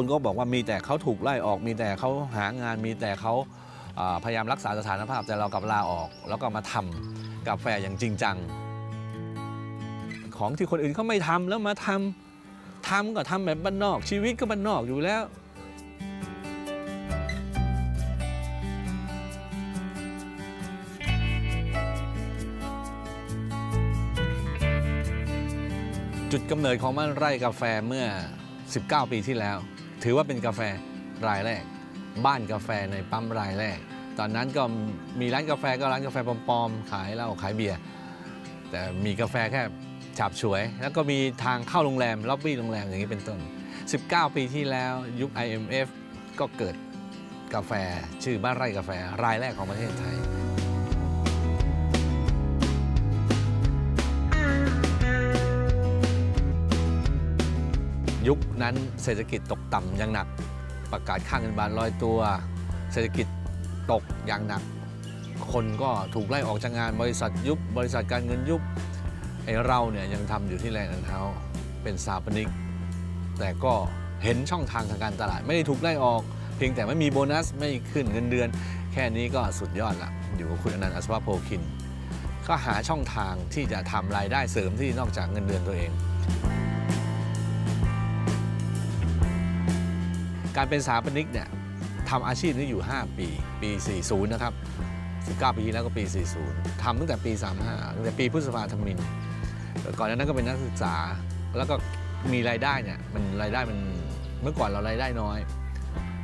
คนก็บอกว่ามีแต่เขาถูกไล่ออก มีแต่เขาหางานมีแต่เขาพยายามรักษาสถานภาพแต่เรากลับลาออก แล้วก็มาทำกาแฟอย่างจริงจัง ของที่คนอื่นเขาไม่ทำแล้วมาทำทำก็ทำแบบบ้านนอก ชีวิตก็บ้านนอกอยู่แล้วจุดกำเนิดของบ้านไร่กาแฟเมื่อ 19 ปีที่แล้ว ถือว่าเป็นกาแฟรายแรก บ้านกาแฟในปั๊มรายแรก ตอนนั้นก็มีร้านกาแฟก็ร้านกาแฟปลอมๆขายเหล้าขายเบียร์แต่มีกาแฟแค่ฉาบฉวย แล้วก็มีทางเข้าโรงแรมล็อบบี้โรงแรมอย่างนี้เป็นต้น 19 ปีที่แล้วยุค IMF ก็เกิดกาแฟชื่อบ้านไร่กาแฟรายแรกของประเทศไทย ยุคนั้นเศรษฐกิจตกต่ำอย่างหนัก ประกาศค่าเงินบาทลอยตัว เศรษฐกิจตกอย่างหนัก คนก็ถูกไล่ออกจากงานบริษัทยุบบริษัทการเงินยุบไอเราเนี่ยยังทำอยู่ที่แรงงานเท้าเป็นสถาปนิก แต่ก็เห็นช่องทางทางการตลาด ไม่ได้ถูกไล่ออก เพียงแต่ไม่มีโบนัสไม่ขึ้นเงินเดือน แค่นี้ก็สุดยอดละอยู่กับคุณอนันต์อัศวะโพคิน ก็หาช่องทางที่จะทำรายได้เสริมที่นอกจากเงินเดือนตัวเอง การเป็นสถาปนิกเนี่ยทำอาชีพนี้อยู่ 5 ปี ปี 40 นะครับ 19 ปีที่แล้วก็ปี 40ทำตั้งแต่ปี 35 ตั้งแต่ปีพฤษภาธมิน ก่อนนานั้นก็เป็นนักศึกษา แล้วก็มีรายได้เนี่ย มันรายได้มัน เมื่อก่อนเรารายได้น้อย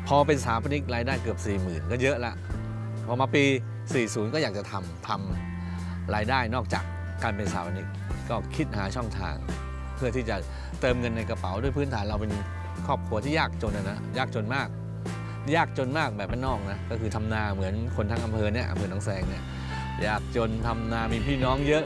พอเป็นสถาปนิกรายได้เกือบ 40,000 ก็เยอะละ พอมาปี 40 ก็อยากจะทำทำรายได้นอกจากการเป็นสถาปนิก ก็คิดหาช่องทาง เพื่อที่จะเติมเงินในกระเป๋าด้วยพื้นฐานเราเป็น ครอบครัวที่ยากจนนะนะยากจนมาก ยากจนมากแบบบ้านนอกนะก็คือทำนาเหมือนคนทั้งอำเภอเนี่ยอำเภอหนองแสงเนี่ยยากจนทำนามีพี่น้องเยอะ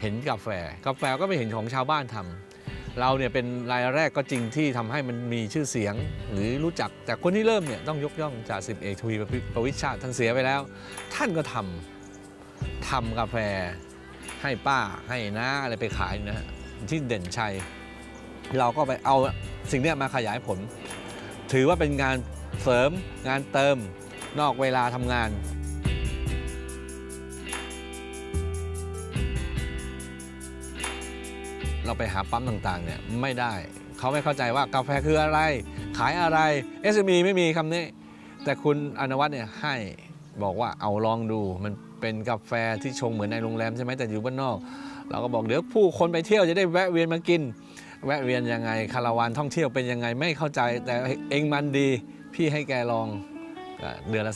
เห็นกาแฟ กาแฟก็ไปเห็นของชาวบ้านทำเราเนี่ยเป็นรายแรกก็จริงที่ทำให้มันมีชื่อเสียงหรือรู้จัก แต่คนที่เริ่มเนี่ยต้องยกย่องจ่าสิบเอกทวีประวิชาท่านเสียไปแล้ว ท่านก็ทำทำกาแฟ ให้ป้าให้น้าอะไรไปขายนะที่เด่นชัย เราก็ไปเอาสิ่งนี้มาขยายผล ถือว่าเป็นงานเสริมงานเติมนอกเวลาทำงานเราไปหาปั๊มต่างๆเนี่ยไม่ได้ เขาไม่เข้าใจว่ากาแฟคืออะไร ขายอะไร SME ไม่มีคำนี้ แต่คุณอนวัฒน์เนี่ยให้บอกว่าเอาลองดูมัน เป็นกาแฟที่ชงเหมือนในโรงแรมใช่ไหมแต่อยู่บ้านนอก เราก็บอกเดี๋ยวผู้คนไปเที่ยวจะได้แวะเวียนมากิน แวะเวียนยังไงคาราวานท่องเที่ยวเป็นยังไงไม่เข้าใจ แต่เองมันดีพี่ให้แกลองเดือนละ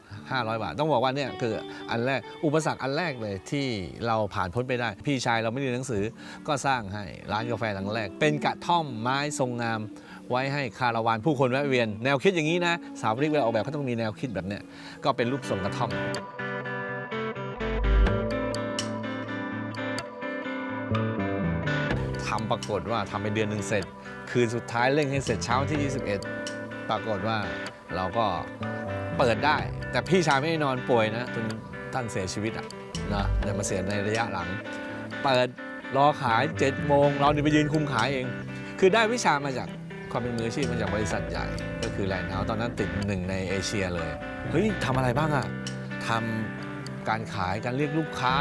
3,500 บาท ต้องบอกว่าเนี่ยคืออันแรกอุปสรรคอันแรกเลยที่เราผ่านพ้นไปได้ พี่ชายเราไม่ด้เรียนหนังสือก็สร้างให้ร้านกาแฟหลังแรก เป็นกระท่อมไม้ทรงงาม ไว้ให้คาราวานผู้คนแวะเวียน แนวคิดอย่างนี้นะ สาวริกเวลาออกแบบเขาต้องมีแนวคิดแบบเนี้ยก็เป็นรูปทรงกระท่อม ทำปรากฏว่าทำไปเดือนหนึ่งเสร็จ คืนสุดท้ายเร่งให้เสร็จเช้าที่ 21 ปรากฏว่าเราก็เปิดได้ แต่พี่ชายไม่ได้นอนป่วยนะจนท่านเสียชีวิตอะนะแต่มาเสียในระยะหลัง เปิดรอขาย7โมงเราเนี่ยไปยืนคุมขายเอง คือได้วิชามาจากความเป็นมืออาชีพมาจากบริษัทใหญ่ ก็คือแลนด์เฮาส์ตอนนั้นติดหนึ่งในเอเชียเลย เฮ้ยทำอะไรบ้างอะทำการขายการเรียกลูกค้า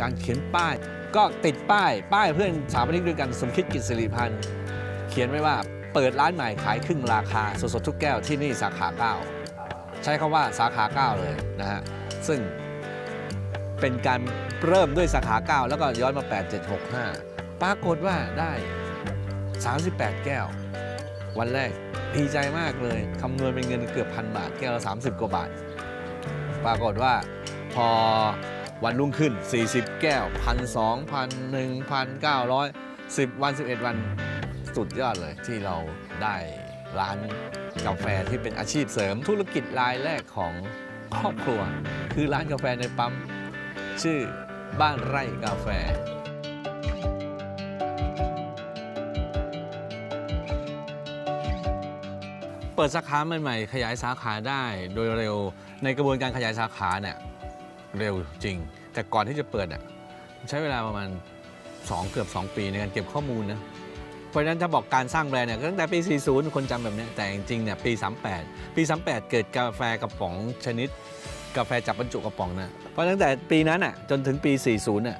การเขียนป้าย ก็ติดป้ายป้ายเพื่อนสาปนิกด้วยกันสมคิดกิจสิริพันธ์เขียนไว้ว่าเปิดร้านใหม่ขายครึ่งราคาสดๆทุกแก้วที่นี่สาขา 9 ใช้คำว่าสาขา 9 เลยนะฮะ ซึ่งเป็นการเริ่มด้วยสาขา 9 แล้วก็ย้อนมา 8 7 6 5 ปรากฏว่าได้ 38 แก้ว วันแรกดีใจมากเลยคำนวณเป็นเงินเกือบพันบาท แก้วละ 30 กว่าบาท ปรากฏว่าพอ วันรุ่งขึ้น 40 แก้วพันสองพันหนึ่งพันเก้าร้อยสิบวัน 11 วันสุดยอดเลยที่เราได้ร้านกาแฟที่เป็นอาชีพเสริมธุรกิจรายแรกของครอบครัว คือร้านกาแฟในปั๊ม ชื่อบ้านไร่กาแฟเปิดสาขาใหม่ๆ ขยายสาขาได้โดยเร็วในกระบวนการขยายสาขาเนี่ย เร็วจริง แต่ก่อนที่จะเปิดอะใช้เวลาประมาณ 2 เกือบ 2 ปีในการเก็บข้อมูลนะเพราะฉะนั้นถ้าบอกการสร้างแบรนด์เนี่ยตั้งแต่ปี 40 คนจำแบบนี้แต่จริงๆเนี่ยปี 38 ปี 38 เกิดกาแฟกระป๋องชนิด กาแฟจับบรรจุกระป๋องนะเพราะตั้งแต่ปีนั้นอะจนถึงปี 40น่ะ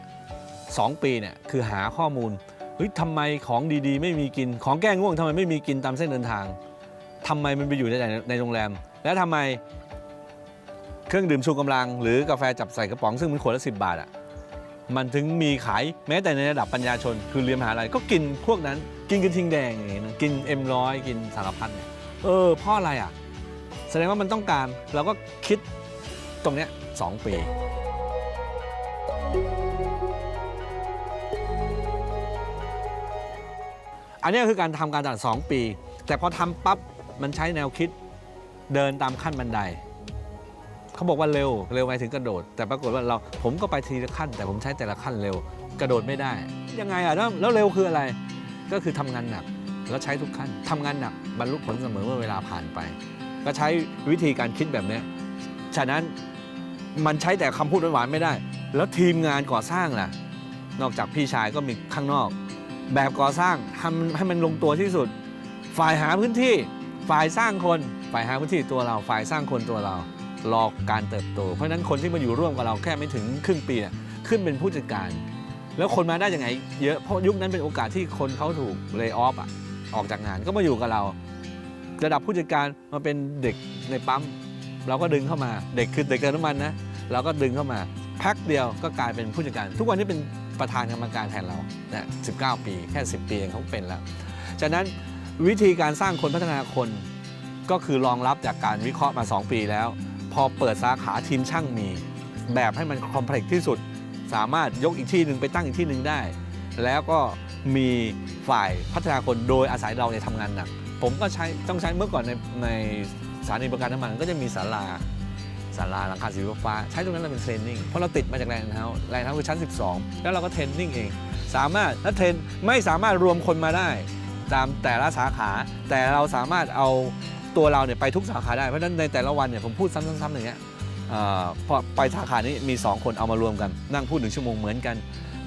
สองปีเนี่ยคือหาข้อมูลเฮ้ยทำไมของดีๆ ไม่มีกินของแก้ง่วงทำไมไม่มีกินตามเส้นเดินทางทำไมมันไปอยู่ในในโรงแรม แล้วทำไม เครื่องดื่มชูกำลัง หรือกาแฟจับใส่กระป๋องซึ่งมันขวดละสิบาทอะมันถึงมีขายแม้แต่ในระดับปัญญาชน คือเรียนมหาลัยก็กินพวกนั้น กินกระทิงแดงอย่างงี้นะกินเอ็มร้อยกินสารพัดเนี่ยเออเพราะอะไรอะ แสดงว่ามันต้องการเราก็คิดตรงเนี้ยสองปีอันนี้คือการทำการตลาดสองปี แต่พอทำปั๊บมันใช้แนวคิดเดินตามขั้นบันได เขาบอกว่าเร็วเร็วหมายถึงกระโดด แต่ปรากฏว่าเราผมก็ไปทีละขั้น แต่ผมใช้แต่ละขั้นเร็ว กระโดดไม่ได้ ยังไงอะแล้วแล้วเร็วคืออะไร ก็คือทำงานหนักแล้วใช้ทุกขั้นทำงานหนักบรรลุผลเสมอเมื่อเวลาผ่านไป ก็ใช้วิธีการคิดแบบนี้ฉะนั้นมันใช้แต่คำพูดหวานๆไม่ได้ แล้วทีมงานก่อสร้างล่ะ นอกจากพี่ชายก็มีข้างนอก แบบก่อสร้างทำให้มันลงตัวที่สุด ฝ่ายหาพื้นที่ ฝ่ายสร้างคน ฝ่ายหาพื้นที่ตัวเรา ฝ่ายสร้างคนตัวเรา รอการเติบโต เพราะฉะนั้นคนที่มาอยู่ร่วมกับเราแค่ไม่ถึงครึ่งปีเนี่ยขึ้นเป็นผู้จัดการ แล้วคนมาได้ยังไงเยอะเพราะยุคนั้นเป็นโอกาสที่คนเขาถูกเล y o ออฟอะออกจากงานก็มาอยู่กับเรา ระดับผู้จัดการมาเป็นเด็กในปั๊มเราก็ดึงเข้ามาเด็กคือเด็กเติมน้ำมันนะเราก็ดึงเข้ามาพักเดียวก็กลายเป็นผู้จัดการ ทุกวันนี้เป็นประธานกรรมการแทนเรานะ19 ปีแค่ 10 ปีเองเขาเป็นแล้ว ฉะนั้นวิธีการสร้างคนพัฒนาคนก็คือรองรับจากการวิเคราะห์มา 2 ปีแล้ว พอเปิดสาขาทีมช่างมี แบบให้มันคอมเพล็กซ์ที่สุด สามารถยกอีกที่หนึ่งไปตั้งอีกที่หนึ่งได้ แล้วก็มีฝ่ายพัฒนาคนโดยอาศัยเราในยทำงานหนัก ผมก็ใช้ต้องใช้เมื่อก่อนในในสถานีบริการน้ำมันก็จะมีศาลาศาลาหลังคาสีฟ้าใช้ตรงนั้นเราเป็นเทรนนิ่งเพราะเราติดมาจากแรงเท้าแรงเท้าคือชั้น 12 แล้วเราก็เทรนนิ่งเอง สามารถและเทรนไม่สามารถรวมคนมาได้ ตามแต่ละสาขาแต่เราสามารถเอา ตัวเราเนี่ยไปทุกสาขาได้ เพราะฉะนั้นในแต่ละวันเนี่ยผมพูดซ้ำๆๆอย่างเงี้ยเอ่อพอไปสาขานี้มี 2 คนเอามารวมกัน นั่งพูดหนึ่งชั่วโมงเหมือนกัน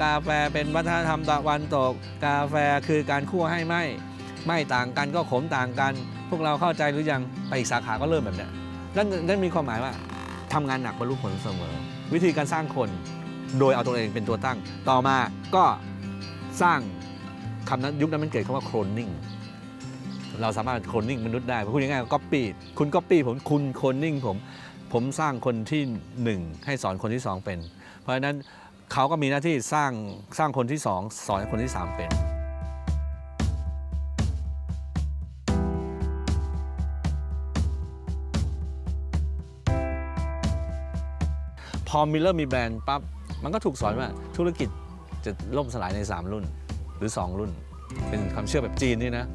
กาแฟเป็นวัฒนธรรมตะวันตก กาแฟคือการคั่วให้ไหมไม่ต่างกันก็ขมต่างกัน พวกเราเข้าใจหรือยังไปอีกสาขาก็เริ่มแบบเนี้ยนั่นนั่นมีความหมายว่าทำงานหนักบรรลุผลเสมอ วิธีการสร้างคนโดยเอาตัวเองเป็นตัวตั้ง ต่อมาก็สร้างคำนั้นยุคนั้นมันเกิดคำว่าโคลนนิ่ง เราสามารถโคลนนิ่งมนุษย์ได้พูดง่ายๆก็ปี้คุณก็ปี้ผมคุณโคลนนิ่งผม ผมสร้างคนที่หนึ่งให้สอนคนที่สองเป็น เพราะฉะนั้นเขาก็มีหน้าที่สร้างสร้างคนที่สองสอนคนที่สามเป็นพอมิลเลอร์มีแบรนด์ปั๊บมันก็ถูกสอนว่าธุรกิจจะล่มสลายใน 3 รุ่นหรือ 2 รุ่น เป็นความเชื่อแบบจีนนี่นะ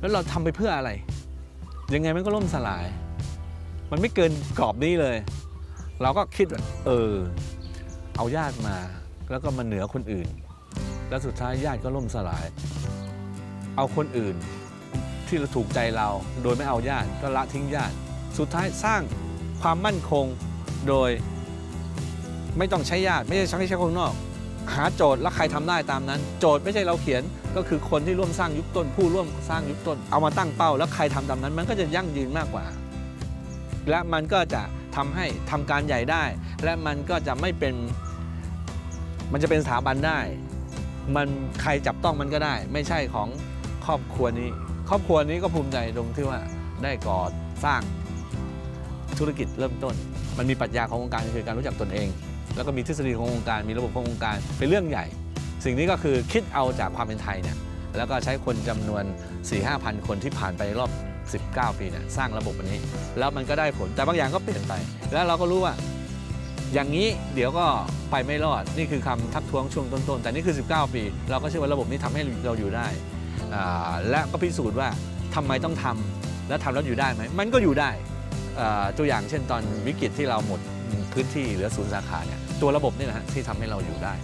แล้วเราทำไปเพื่ออะไร ยังไงมันก็ล่มสลาย มันไม่เกินกรอบนี้เลย เราก็คิดว่าเออ เอาญาติมา แล้วก็มาเหนือคนอื่น แล้วสุดท้ายญาติก็ล่มสลาย เอาคนอื่นที่เราถูกใจเราโดยไม่เอาญาติก็ละทิ้งญาติ สุดท้ายสร้างความมั่นคงโดยไม่ต้องใช้ญาติไม่ใช่ใช้คนนอก หาโจทย์แล้วใครทำได้ตามนั้น โจทย์ไม่ใช่เราเขียนก็คือคนที่ร่วมสร้างยุคต้น ผู้ร่วมสร้างยุคต้น เอามาตั้งเป้า แล้วใครทำตามนั้น มันก็จะยั่งยืนมากกว่า และมันก็จะทำให้ทำการใหญ่ได้ และมันก็จะไม่เป็น มันจะเป็นสถาบันได้ มันใครจับต้องมันก็ได้ ไม่ใช่ของครอบครัวนี้ ครอบครัวนี้ก็ภูมิใจตรงที่ว่าได้ก่อสร้างธุรกิจเริ่มต้น มันมีปรัชญาขององค์การคือการรู้จักตนเอง แล้วก็มีทฤษฎีขององค์การ มีระบบขององค์การเป็นเรื่องใหญ่ สิ่งนี้ก็คือคิดเอาจากความเป็นไทยเนี่ยแล้วก็ใช้คนจำนวน 4 5พันคนที่ผ่านไปรอบ 19 ปีเนี่ยสร้างระบบอันนี้ แล้วมันก็ได้ผลแต่บางอย่างก็เปลี่ยนไป แล้วเราก็รู้ว่า อย่างนี้เดี๋ยวก็ไปไม่รอดนี่คือคำทักท้วงช่วงต้นๆ แต่นี่คือ 19 ปี เราก็เชื่อว่าระบบนี้ทำให้เราอยู่ได้ และก็พิสูจน์ว่าทำไมต้องทำและทำแล้วอยู่ได้ไหมมันก็อยู่ได้ตัวอย่างเช่นตอนวิกฤตที่เราหมดพื้นที่เหลือศูนย์สาขาเนี่ย ตัวระบบนี่นะฮะที่ทำให้เราอยู่ได้